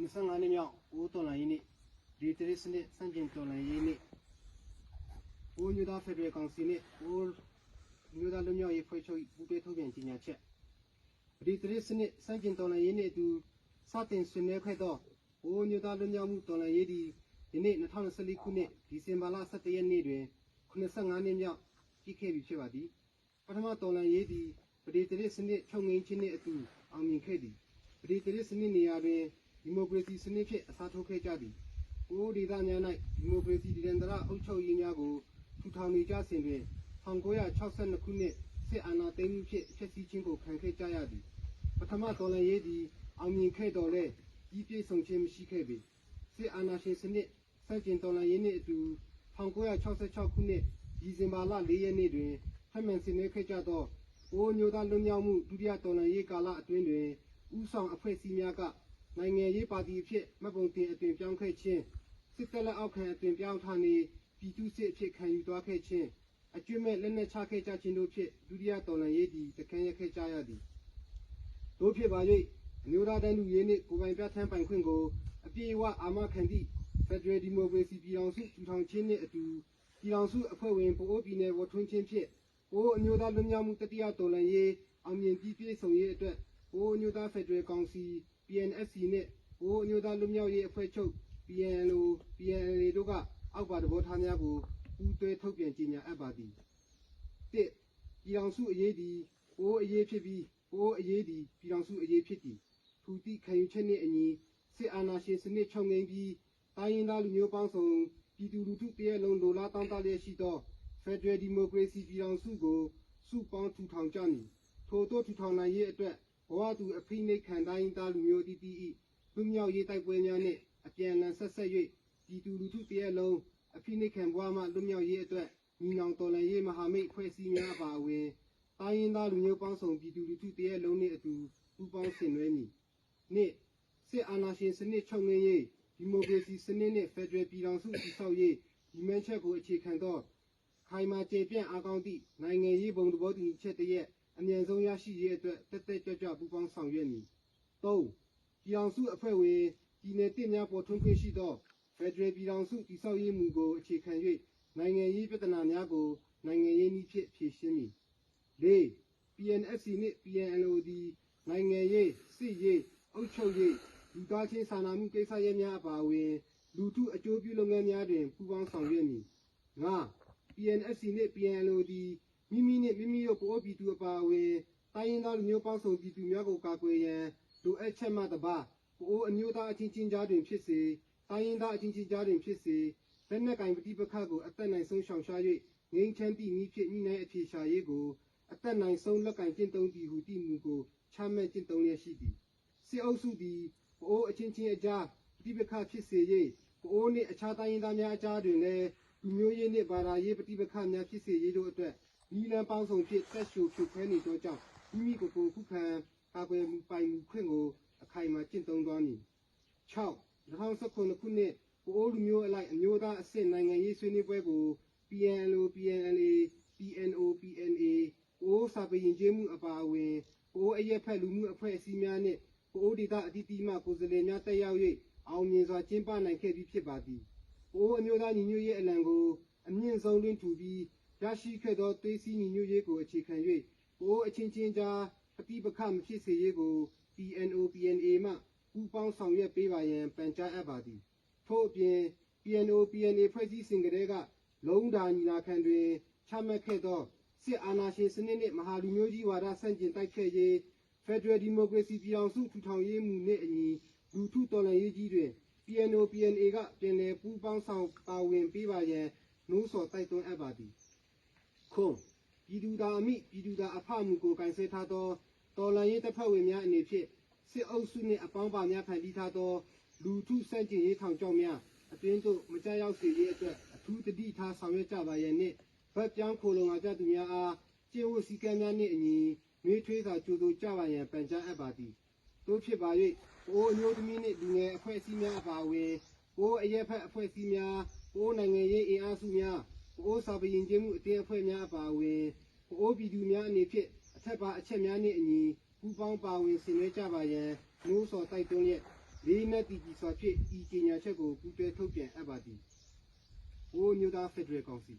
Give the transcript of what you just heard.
25နှစ်မြောက်အိုးတော်လိုင်းရေးနေ့ဒီတရစ်စနစ်စံကျင်တော်လိုင်းရေးနေ့အိုးညူသားဖက်ဒရယ်ကောင်စီနဲ့အိုးညူသားလူမျိုးရေးဖွဲ့ချုပ်ပူးတွဲထုတ်ပြန်ကြေညာချက်ဒီတရစ်စနစ်စံကျင်တော်လိုင်းရေးနေ့အတူစတင်ဆွေးနွေးခဲ့သောအိုးညူသားလူမျိုးမှုတော်လိုင်းရေးဒီဒီနေ့2024ခုနှစ်ဒီဇင်ဘာလ17ရက်နေ့တွင်85နှစ်မြောက်ကြီးခဲ့ပြီဖြစ်ပါသည်ပထမတော်လိုင်းရေးဒီပဒီတရစ်စနစ်ချုပ်ငင်းခြင်းနှင့်အတူအောင်မြင်ခဲ့သည်ပရိသေစနစ်နေရာတွင် ဒီမိုကရေစီစနစ်ဖြင့်အစားထိုးခဲ့ကြသည်။ကိုယ်ဒေသများ၌ဒီမိုကရေစီတည်တံ့အုပ်ချုပ်ရေးများကိုထူထောင်နေကြစဉ်တွင်1962ခုနှစ်စစ်အာဏာသိမ်းမှုဖြင့်ဖျက်ဆီးခြင်းကိုခံခဲ့ကြရသည်။ပထမတော်လှန်ရေးသည်အောင်မြင်ခဲ့တော်လဲကြီးပြည့်စုံခြင်းမရှိခဲ့ပေ။စစ်အာဏာရှင်စနစ်စန့်ကျင်တော်လှန်ရေးနှင့်အတူ1966ခုနှစ်ဒီဇင်ဘာလ4ရက်နေ့တွင်ဖက်မှန်ဆင်နွှဲခဲ့ကြသောအိုးမျိုးသားလွတ်မြောက်မှုဒုတိယတော်လှန်ရေးကာလအတွင်းတွင်ဥဆောင်အဖွဲ့အစည်းများက နိုင်ငံရေးပါတီအဖြစ်မှတ်ပုံတင်အသွင်ပြောင်းခဲ့ခြင်းစစ်တပ်လက်အောက်ခံအသွင်ပြောင်းထားနေပြည်သူစစ်အဖြစ်ခံယူသွားခဲ့ခြင်းအကျွင့်မဲ့လက်နက်ချခဲ့ကြခြင်းတို့ဖြင့်ဒုတိယတော်လှန်ရေးသည်တခမ်းရခဲ့ကြရသည်တို့ဖြစ်ပါ၍အမျိုးသားတန်းလူရေးနှင့်ကိုယ်ပိုင်ပြဋ္ဌာန်းပိုင်ခွင့်ကိုအပြည့်အဝအာမခံသည့်ဖက်ဒရယ်ဒီမိုကရေစီပြည်ထောင်စုထူထောင်ခြင်းနှင့်အတူပြည်ထောင်စုအဖွဲ့ဝင်ပအိုးပြည်နယ်ဝထွန်းခြင်းဖြင့်ကိုယ်အမျိုးသားလွတ်မြောက်မှုတတိယတော်လှန်ရေးအောင်မြင်ပြီးပြည့်စုံရေးအတွက် ဘိုးညူသားဖက်ဒရယ်ကောင်စီ PNSC နဲ့ဘိုးညူသားလူမျိုးရေးအဖွဲ့ချုပ် PNLO PNLA တို့ကအောက်ပါသဘောထားများကိုပူးတွဲထုတ်ပြန်ကြေညာအပ်ပါသည်၁ပြည်အောင်စုအရေးဒီဘိုးအရေးဖြစ်ပြီးဘိုးအရေးဒီပြည်အောင်စုအရေးဖြစ်သည်ထူတိခံယူချက်နှင့်အညီစစ်အာဏာရှင်စနစ်ချုပ်ငိမ့်ပြီးတိုင်းရင်းသားလူမျိုးပေါင်းစုံပြည်သူလူထုတရက်လုံးလိုလားတောင်းတလျက်ရှိသော Federal Democracy ပြည်အောင်စုကိုစုပေါင်းထူထောင်ကြမည်ထို့သောထူထောင်နိုင်ရေးအတွက် ဘဝတူအဖိနှိတ်ခံတိုင်းသားလူမျိုးတီတီဤလူမျိုးရေးတိုက်ပွဲများနှင့်အပြန်အလှန်ဆက်ဆက်၍ပြည်သူလူထုတရက်လုံးအဖိနှိတ်ခံဘဝမှလူမျိုးရေးအတွက်ညီနောင်တော်လှန်ရေးမဟာမိတ်ဖွဲ့စည်းများပါဝင်တိုင်းရင်းသားလူမျိုးပေါင်းစုံပြည်သူလူထုတရက်လုံးနှင့်အတူပူးပေါင်းဆင်နွှဲမည်နှစ်စစ်အာဏာရှင်စနစ်ချုပ်ငင်းရေးဒီမိုကရေစီစနစ်နှင့်ဖက်ဒရယ်ပြည်ထောင်စုတည်ဆောက်ရေးဒီမှန်ချက်ကိုအခြေခံသောခိုင်မာကျေပြန့်အားကောင်းသည့်နိုင်ငံရေးဘုံသဘောတူညီချက်တရက် အမြန်ဆုံးရရှိရေးအတွက်တက်တက်ကြွကြွပူးပေါင်းဆောင်ရွက်မည်။၃ပြည်အောင်စုအဖွဲ့ဝင်ပြည်내တင့်များပေါ်ထွန်းခွင့်ရှိသောဖက်ဒရယ်ပြည်အောင်စုတည်ဆောက်ရေးမူကိုအခြေခံ၍နိုင်ငံရေးပြဿနာများကိုနိုင်ငံရေးနည်းဖြင့်ဖြေရှင်းမည်။၄ PNSC နှင့် PNLO သည်နိုင်ငံရေးစစ်ရေးအုပ်ချုပ်ရေးလူသားချင်းစာနာမှုကိစ္စရပ်များအပါအဝင် လူထုအကျိုးပြုလုပ်ငန်းများတွင်ပူးပေါင်းဆောင်ရွက်မည်။၅ PNSC နှင့် PNLO သည် မိမိနှင့်မိမိတို့ကိုယ်ပြည်သူအပါအဝင်တိုင်းရင်းသားလူမျိုးပေါင်းစုံပြည်သူများကိုကာကွယ်ရန်လိုအပ်ချက်မှတပါကိုယ်အမျိုးသားအချင်းချင်းကြားတွင်ဖြစ်စေတိုင်းရင်းသားအချင်းချင်းကြားတွင်ဖြစ်စေလက်နက်ကင်ပဋိပက္ခကိုအသက်နိုင်ဆုံးရှောင်ရှား၍ငြိမ်းချမ်းသည့်ဤဖြစ်ဤနိုင်အဖြေရှာရေးကိုအသက်နိုင်ဆုံးလက်ကင်ကျင့်သုံးသည်ဟုတည်မှုကိုချမှတ်ကျင့်သုံးရရှိသည်စစ်အုပ်စုသည်ကိုယ်အချင်းချင်းအကြားပဋိပက္ခဖြစ်စေ၍ကိုယ်နှင့်အခြားတိုင်းရင်းသားများအကြားတွင်လည်းလူမျိုးရေးနှင့်ဘာသာရေးပဋိပက္ခများဖြစ်စေရေးတို့အတွက် နီလန်ပေါင်းစုံဖြင့်တက်ရှူဖြုတ်ခွဲနေသောကြောင့်မိမိကိုယ်ကိုယ်ခုခံကာကွယ်မှုပိုင်မှုခွင့်ကိုအခိုင်အမာကျင့်သုံးသွားမည်6 2019ခုနှစ်ပိုအိုးလူမျိုးအလိုက်အမျိုးသားအဆင့်နိုင်ငံရေးဆွေးနွေးပွဲကို PNLO PNLA PNO PNA ပိုးစာပေရင်ကျေးမှုအပါအဝင်ပိုးအရက်ဖက်လူမှုအဖွဲ့အစည်းများနှင့်ပိုးဒေသအသီးသီးမှကိုယ်စားလှယ်များတက်ရောက်၍အောင်မြင်စွာကျင်းပနိုင်ခဲ့ပြီးဖြစ်ပါသည်ပိုးအမျိုးသားညီညွတ်ရေးအလံကိုအမြင့်ဆုံးတွင်ထူပြီး ရရှိခဲ့သောသွေးစည်းညီညွတ်ရေးကိုအခြေခံ၍ကိုယ်အချင်းချင်းကြားပဋိပက္ခမဖြစ်စေရေးကို PNO PNA မှပူးပေါင်းဆောင်ရွက်ပေးပါရန်ပန်ကြားအပ်ပါသည်ထို့အပြင် PNO PNA ဖွဲ့စည်းစဉ်ကတည်းကလုံးဓာညီလာခံတွင်ချမှတ်ခဲ့သောစစ်အာဏာရှင်စနစ်နှင့်မဟာလူမျိုးကြီးဝါဒဆန့်ကျင်တိုက်ဖျက်ရေး Federal Democracy ပြည်အောင်စုထူထောင်ရေးမူနှင့်အညီလူထုတော်လှန်ရေးကြီးတွင် PNO PNA ကပြန်လည်ပူးပေါင်းဆောင်ပါဝင်ပေးပါရန်နှိုးဆော်တိုက်တွန်းအပ်ပါသည် ခွန်ပြည်သူသားအမိပြည်သူသားအဖမှုကိုကင်ဆယ်ထားသောတော်လှန်ရေးတပ်ဖွဲ့ဝင်များအနေဖြင့်စစ်အုပ်စုနှင့်အပေါင်းပါများဖန်တီးထားသောလူထုစန့်ကျင်ရေးထောင်ကြောက်များအတွင်းသို့မကြောက်ရောက်စေရေးအတွက်အထူးတတိထားဆောင်ရွက်ကြပါရန်နှင့်ဗတ်ပြောင်းခိုလုံလာကြသူများအားကျင့်ဝတ်စည်းကမ်းများနှင့်အညီနှွေးထွေးစွာကြိုးစားကြပါရန်ပန်ကြားအပ်ပါသည်တို့ဖြစ်ပါ၍အိုးအမျိုးသမီးနှင့်လူငယ်အဖွဲ့အစည်းများအပါအဝင်အိုးအရက်ဖက်အဖွဲ့အစည်းများအိုးနိုင်ငံရေးအင်အားစုများ အိုးစာပရင်ကျင်းမှုအတင်းအဖွဲ့များအပါအဝင်အိုးပြည်သူများအနေဖြင့်အထက်ပါအချက်များနှင့်အညီပူးပေါင်းပါဝင်ဆင်နွှဲကြပါရန်နှိုးဆော်တိုက်တွန်းလျက်လေးနက်တီကြီးစွာဖြင့်ဤကြေညာချက်ကိုပူးတွဲထုတ်ပြန်အပ်ပါသည်။အိုးမျိုးသားဖက်ဒရယ်ကောင်စီ